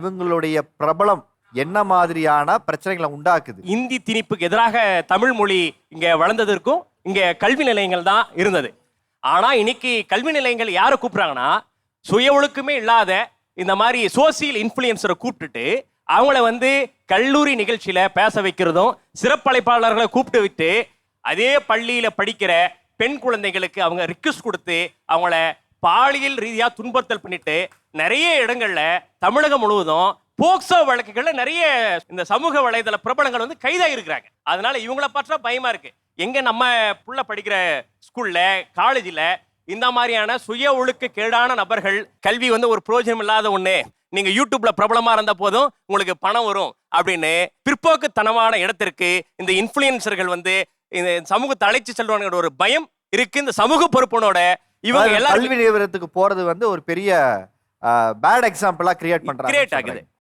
இவங்களுடைய பிரபலம் என்ன மாதிரியான பிரச்சனைகளை உண்டாக்குது? இந்தி திணிப்புக்கு எதிராக தமிழ் மொழி இங்க வளர்ந்ததற்கும் இங்க கல்வி நிலையங்கள் தான் இருந்தது. ஆனா இன்னைக்கு கல்வி நிலையங்கள் யாரை கூப்பிடுறாங்கன்னா சுய ஒழுக்கமே இல்லாத இந்த மாதிரி சோசியல் இன்ஃப்ளூயன்சரை கூப்பிட்டுட்டு அவங்கள வந்து கல்லூரி நிகழ்ச்சியில பேச வைக்கிறதும் சிறப்பழைப்பாளர்களை கூப்பிட்டு விட்டு அதே பள்ளியில படிக்கிற பெண் குழந்தைகளுக்கு அவங்க ரிக்வஸ்ட் கொடுத்து அவங்கள பாலியல் ரீதியாக துன்புறுத்தல் பண்ணிட்டு நிறைய இடங்கள்ல தமிழகம் முழுவதும் போக்சோ வழக்குகள்ல நிறைய இந்த சமூக வலைதள பிரபலங்கள் வந்து கைதாகி இருக்கிறாங்க அதனால இவங்கள பற்றா பயமா இருக்கு. எங்க நம்ம புள்ள படிக்கிற ஸ்கூல்ல காலேஜ்ல இந்த மாதிரியான சுய ஒழுக்க கேடான நபர்கள் கல்வி வந்து ஒரு பிரயோஜனம் இல்லாத ஒண்ணு. நீங்க யூடியூப்ல பிரபலமா இருந்த போதும் உங்களுக்கு பணம் வரும் அப்படின்னு பிற்போக்குத்தனமான இடத்திற்கு இந்த இன்ஃபுளுசர்கள் வந்து இந்த சமூகத்தை அழைச்சு செல்வாங்கிற ஒரு பயம் இருக்கு. இந்த சமூக பொறுப்பனோட இவங்க எல்லாரும் கல்வி நிறுவனத்துக்கு போறது வந்து ஒரு பெரிய பேட் எக்ஸாம்பிளா கிரியேட் பண்றாங்க கிரியேட் ஆகுது.